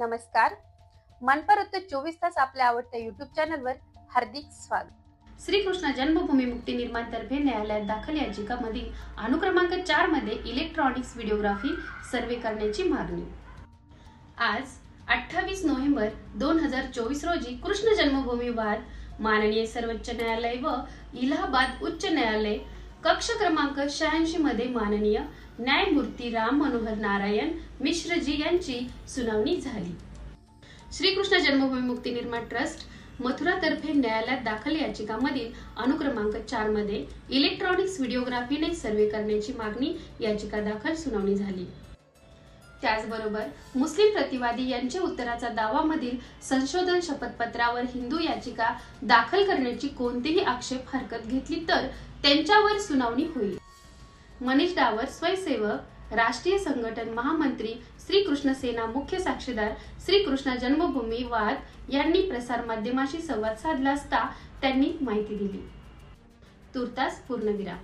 नमस्कार. मनपर चोवीस तास आपल्या आवडत्या युट्यूब चॅनलवर हार्दिक स्वागत. श्रीकृष्ण जन्मभूमी मुक्ती निर्माण तर्फे न्यायालयात दाखल याचिकामधील अनुक्रमांक चारमध्ये इलेक्ट्रॉनिक्स व्हिडिओग्राफी सर्वे करण्याची मागणी. आज अठ्ठावीस नोव्हेंबर दोन हजार चोवीस रोजी कृष्ण जन्मभूमी वाद माननीय सर्वोच्च न्यायालय व इलाहाबाद उच्च न्यायालय कक्ष क्रमांक शहाऐंशी मध्ये माननीय न्यायमूर्ती राम मनोहर नारायण मिश्रजी यांची सुनावणी झाली. श्रीकृष्ण जन्मभूमी मुक्ती निर्माण ट्रस्ट मथुरातर्फे न्यायालयात दाखल याचिकामधील अनुक्रमांक चारमध्ये इलेक्ट्रॉनिक्स व्हिडिओग्राफीने सर्वे करण्याची मागणी याचिका दाखल सुनावणी झाली. त्याचबरोबर मुस्लिम प्रतिवादी यांच्या उत्तराचा दावामधील संशोधन शपथपत्रावर हिंदू याचिका दाखल करण्याची कोणतीही आक्षेप हरकत घेतली तर त्यांच्यावर सुनावणी होईल. मनीष डावर स्वयंसेवक राष्ट्रीय संघटन महामंत्री श्री कृष्ण सेना मुख्य साक्षीदार श्री कृष्ण जन्मभूमी वाद यांनी प्रसार माध्यमाशी संवाद साधला असता त्यांनी माहिती दिली. तुर्तास पूर्णविराम.